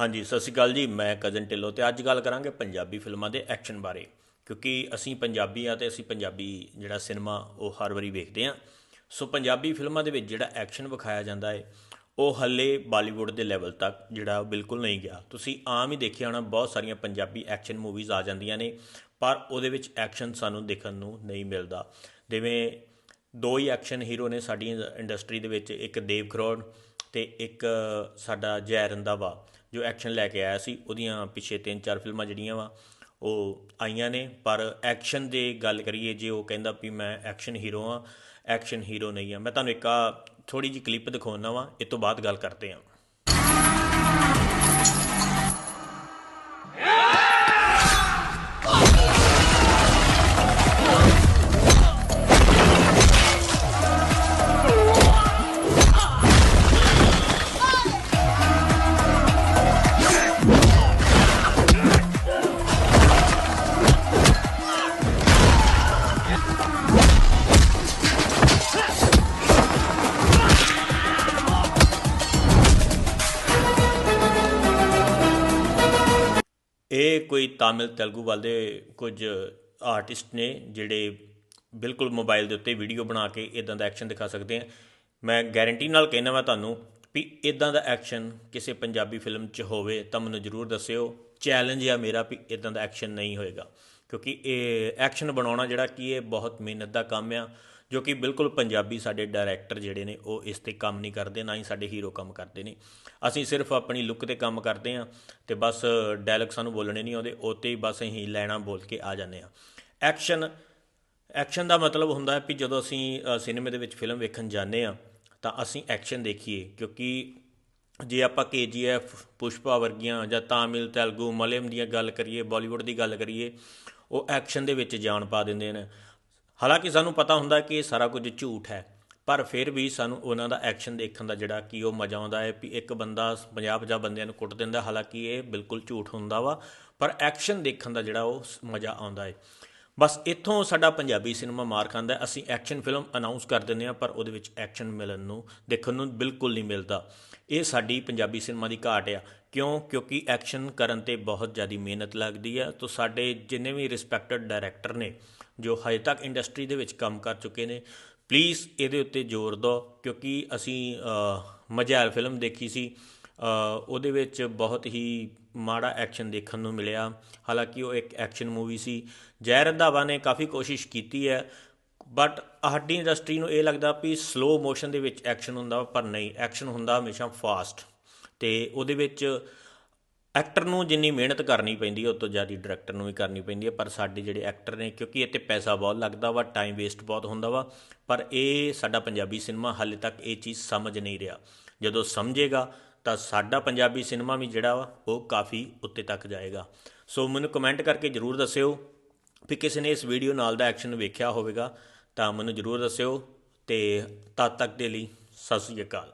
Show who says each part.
Speaker 1: ਹਾਂਜੀ, ਸਤਿ ਸ਼੍ਰੀ ਅਕਾਲ ਜੀ। ਮੈਂ ਕਜ਼ਨ ਢਿੱਲੋਂ ਤੇ ਅੱਜ ਗੱਲ ਕਰਾਂਗੇ ਪੰਜਾਬੀ ਫਿਲਮਾਂ ਦੇ ਐਕਸ਼ਨ ਬਾਰੇ। ਕਿਉਂਕਿ ਅਸੀਂ ਪੰਜਾਬੀ ਆ ਤੇ ਅਸੀਂ ਪੰਜਾਬੀ ਜਿਹੜਾ ਸਿਨੇਮਾ ਉਹ ਹਰ ਵਾਰੀ ਵੇਖਦੇ ਆ। ਸੋ ਪੰਜਾਬੀ ਫਿਲਮਾਂ ਦੇ ਵਿੱਚ ਜਿਹੜਾ ਐਕਸ਼ਨ ਵਿਖਾਇਆ ਜਾਂਦਾ ਹੈ ਉਹ ਹੱਲੇ ਬਾਲੀਵੁੱਡ ਦੇ ਲੈਵਲ ਤੱਕ ਜਿਹੜਾ ਬਿਲਕੁਲ ਨਹੀਂ ਗਿਆ। ਤੁਸੀਂ ਆਮ ਹੀ ਦੇਖਿਆ ਹੋਣਾ, ਬਹੁਤ ਸਾਰੀਆਂ ਪੰਜਾਬੀ ਐਕਸ਼ਨ ਮੂਵੀਜ਼ ਆ ਜਾਂਦੀਆਂ ਨੇ, ਪਰ ਉਹਦੇ ਵਿੱਚ ਐਕਸ਼ਨ ਸਾਨੂੰ ਦੇਖਣ ਨੂੰ ਨਹੀਂ ਮਿਲਦਾ। ਜਿਵੇਂ ਦੋ ਹੀ ਐਕਸ਼ਨ ਹੀਰੋ ਨੇ ਸਾਡੀ ਇੰਡਸਟਰੀ ਦੇ ਵਿੱਚ, ਇੱਕ ਦੇਵ ਖਰੋੜ ਤੇ ਇੱਕ ਸਾਡਾ ਜੈ ਰੰਧਾਵਾ। ਜੋ ਐਕਸ਼ਨ ਲੈ ਕੇ ਆਇਆ ਸੀ, ਉਹਦੀਆਂ ਪਿੱਛੇ ਤਿੰਨ ਚਾਰ ਫਿਲਮਾਂ ਜਿਹੜੀਆਂ ਵਾ, ਉਹ ਆਈਆਂ ਨੇ। ਪਰ ਐਕਸ਼ਨ ਦੇ ਗੱਲ ਕਰੀਏ, ਜੇ ਉਹ ਕਹਿੰਦਾ ਵੀ ਮੈਂ ਐਕਸ਼ਨ ਹੀਰੋ ਆ ਐਕਸ਼ਨ ਹੀਰੋ ਨਹੀਂ ਆ ਮੈਂ ਤੁਹਾਨੂੰ ਇੱਕ ਆ ਥੋੜੀ ਜਿਹੀ ਕਲਿੱਪ ਦਿਖਾਉਣਾ ਵਾ ਇਸ ਤੋਂ ਬਾਅਦ ਗੱਲ ਕਰਦੇ ਹਾਂ ਇਹ ਕੋਈ ਤਾਮਿਲ ਤੇਲਗੂ ਵਾਲੇ ਕੁਝ ਆਰਟਿਸਟ ਨੇ ਜਿਹੜੇ ਬਿਲਕੁਲ ਮੋਬਾਈਲ ਦੇ ਉੱਤੇ ਵੀਡੀਓ ਬਣਾ ਕੇ ਇਦਾਂ ਦਾ ਐਕਸ਼ਨ ਦਿਖਾ ਸਕਦੇ ਆ। ਮੈਂ ਗਾਰੰਟੀ ਨਾਲ ਕਹਿਣਾ ਵਾ ਤੁਹਾਨੂੰ ਵੀ ਇਦਾਂ ਦਾ ਐਕਸ਼ਨ ਕਿਸੇ ਪੰਜਾਬੀ ਫਿਲਮ 'ਚ ਹੋਵੇ ਤਾਂ ਮੈਨੂੰ ਜਰੂਰ ਦੱਸਿਓ। ਚੈਲੰਜ ਆ ਮੇਰਾ ਵੀ ਇਦਾਂ ਦਾ ਐਕਸ਼ਨ ਨਹੀਂ ਹੋਏਗਾ। ਕਿਉਂਕਿ ਇਹ ਐਕਸ਼ਨ ਬਣਾਉਣਾ ਜਿਹੜਾ ਕੀ ਇਹ ਬਹੁਤ ਮਿਹਨਤ ਦਾ ਕੰਮ ਆ, ਜੋ ਕਿ ਬਿਲਕੁਲ ਪੰਜਾਬੀ ਸਾਡੇ ਡਾਇਰੈਕਟਰ ਜਿਹੜੇ ਨੇ, ਉਹ ਇਸ ਤੇ ਕੰਮ ਨਹੀਂ ਕਰਦੇ, ਨਾ ਹੀ ਸਾਡੇ ਹੀਰੋ ਕੰਮ ਕਰਦੇ ਨੇ। ਅਸੀਂ ਸਿਰਫ ਆਪਣੀ ਲੁੱਕ ਤੇ ਕੰਮ ਕਰਦੇ ਆ ਤੇ ਬਸ ਡਾਇਲੌਗ ਸਾਨੂੰ ਬੋਲਣੇ ਨਹੀਂ ਆਉਂਦੇ ਉੱਤੇ ਹੀ ਬਸ ਅਸੀਂ ਲੈਣਾ ਬੋਲ ਕੇ ਆ ਜਾਂਦੇ ਆ ਐਕਸ਼ਨ ਐਕਸ਼ਨ ਦਾ ਮਤਲਬ ਹੁੰਦਾ ਹੈ ਕਿ ਜਦੋਂ ਅਸੀਂ ਸਿਨੇਮੇ ਦੇ ਵਿੱਚ ਫਿਲਮ ਵੇਖਣ ਜਾਂਦੇ ਆ ਤਾਂ ਅਸੀਂ ਐਕਸ਼ਨ ਦੇਖੀਏ, ਕਿਉਂਕਿ ਜੇ ਆਪਾਂ ਕੇਜੀਐਫ ਪੁਸ਼ਪਾ ਵਰਗੀਆਂ ਜਾਂ ਤਾਮਿਲ, ਤੇਲਗੂ ਮਲਿਆਲਮ ਦੀਆਂ ਗੱਲ ਕਰੀਏ ਬਾਲੀਵੁੱਡ ਦੀ ਗੱਲ ਕਰੀਏ ਉਹ ਐਕਸ਼ਨ ਦੇ ਵਿੱਚ ਜਾਨ ਪਾ ਦਿੰਦੇ ਨੇ। ਹਾਲਾਂਕਿ ਸਾਨੂੰ ਪਤਾ ਹੁੰਦਾ ਕਿ ਇਹ ਸਾਰਾ ਕੁਝ ਝੂਠ ਹੈ, ਪਰ ਫਿਰ ਵੀ ਸਾਨੂੰ ਉਹਨਾਂ ਦਾ ਐਕਸ਼ਨ ਦੇਖਣ ਦਾ ਜਿਹੜਾ ਕੀ ਉਹ ਮਜ਼ਾ ਆਉਂਦਾ ਹੈ ਵੀ ਇੱਕ ਬੰਦਾ 50 50 ਬੰਦਿਆਂ ਨੂੰ ਕੁੱਟ ਦਿੰਦਾ, ਹਾਲਾਂਕਿ ਇਹ ਬਿਲਕੁਲ ਝੂਠ ਹੁੰਦਾ ਵਾ, ਪਰ ਐਕਸ਼ਨ ਦੇਖਣ ਦਾ ਜਿਹੜਾ ਉਹ ਮਜ਼ਾ ਆਉਂਦਾ ਹੈ। ਬਸ ਇੱਥੋਂ ਸਾਡਾ ਪੰਜਾਬੀ ਸਿਨੇਮਾ ਮਾਰ ਖਾਂਦਾ ਅਸੀਂ ਐਕਸ਼ਨ ਫਿਲਮ ਅਨਾਉਂਸ ਕਰ ਦਿੰਦੇ ਆ ਪਰ ਉਹਦੇ ਵਿੱਚ ਐਕਸ਼ਨ ਮਿਲਣ ਨੂੰ ਦੇਖਣ ਨੂੰ ਬਿਲਕੁਲ ਨਹੀਂ ਮਿਲਦਾ। ਇਹ ਸਾਡੀ ਪੰਜਾਬੀ ਸਿਨੇਮਾ ਦੀ ਘਾਟ ਆ। ਕਿਉਂ? ਕਿਉਂਕਿ ਐਕਸ਼ਨ ਕਰਨ ਤੇ ਬਹੁਤ ਜ਼ਿਆਦਾ ਮਿਹਨਤ ਲੱਗਦੀ ਆ। ਤੋਂ ਸਾਡੇ ਜਿੰਨੇ ਵੀ ਰਿਸਪੈਕਟਡ ਡਾਇਰੈਕਟਰ ਨੇ ਜੋ ਹਜੇ ਤੱਕ ਇੰਡਸਟਰੀ ਦੇ ਵਿੱਚ ਕੰਮ ਕਰ ਚੁੱਕੇ ਨੇ ਪਲੀਜ਼ ਇਹਦੇ ਉੱਤੇ ਜ਼ੋਰ ਦਿਓ। ਕਿਉਂਕਿ ਅਸੀਂ ਅ, ਫਿਲਮ ਦੇਖੀ ਸੀ। ਉਹਦੇ ਵਿੱਚ ਬਹੁਤ ਹੀ ਮਾੜਾ ਐਕਸ਼ਨ ਦੇਖਣ ਨੂੰ ਮਿਲਿਆ। ਹਾਲਾਂਕਿ ਉਹ ਇੱਕ ਐਕਸ਼ਨ ਮੂਵੀ ਸੀ। ਜੈ ਰੰਧਾਵਾ ਨੇ ਕਾਫੀ ਕੋਸ਼ਿਸ਼ ਕੀਤੀ ਹੈ ਬਟ ਸਾਡੀ ਇੰਡਸਟਰੀ ਨੂੰ ਇਹ ਲੱਗਦਾ ਵੀ ਸਲੋ ਮੋਸ਼ਨ ਦੇ ਵਿੱਚ ਐਕਸ਼ਨ ਹੁੰਦਾ, ਪਰ ਨਹੀਂ ਐਕਸ਼ਨ ਹੁੰਦਾ ਹਮੇਸ਼ਾ ਫਾਸਟ ਤੇ ਉਹਦੇ ਵਿੱਚ ਐਕਟਰ ਨੂੰ ਜਿੰਨੀ ਮਿਹਨਤ ਕਰਨੀ ਪੈਂਦੀ ਹੈ ਉਸ ਤੋਂ ਜ਼ਿਆਦਾ ਡਾਇਰੈਕਟਰ ਨੂੰ ਵੀ ਕਰਨੀ ਪੈਂਦੀ ਹੈ। ਪਰ ਸਾਡੇ ਜਿਹੜੇ ਐਕਟਰ ਨੇ, ਕਿਉਂਕਿ ਇਹ ਤੇ ਪੈਸਾ ਬਹੁਤ ਲੱਗਦਾ ਵਾ ਟਾਈਮ ਵੇਸਟ ਬਹੁਤ ਹੁੰਦਾ ਵਾ, ਪਰ ਇਹ ਸਾਡਾ ਪੰਜਾਬੀ ਸਿਨੇਮਾ ਹਾਲੇ ਤੱਕ ਇਹ ਚੀਜ਼ ਸਮਝ ਨਹੀਂ ਰਿਹਾ। ਜਦੋਂ ਸਮਝੇਗਾ ਤਾਂ ਸਾਡਾ ਪੰਜਾਬੀ ਸਿਨੇਮਾ ਵੀ ਜਿਹੜਾ ਵਾ, ਉਹ ਕਾਫੀ ਉੱਤੇ ਤੱਕ ਜਾਏਗਾ। ਸੋ ਮੈਨੂੰ ਕਮੈਂਟ ਕਰਕੇ ਜਰੂਰ ਦੱਸਿਓ ਵੀ ਕਿਸੇ ਨੇ ਇਸ ਵੀਡੀਓ ਨਾਲ ਦਾ ਐਕਸ਼ਨ ਵੇਖਿਆ ਹੋਵੇਗਾ, ਤਾਂ ਮੈਨੂੰ ਜਰੂਰ ਦੱਸਿਓ। ਤੇ ਤਦ ਤੱਕ ਦੇ ਲਈ ਸਤਿ ਸ੍ਰੀ ਅਕਾਲ।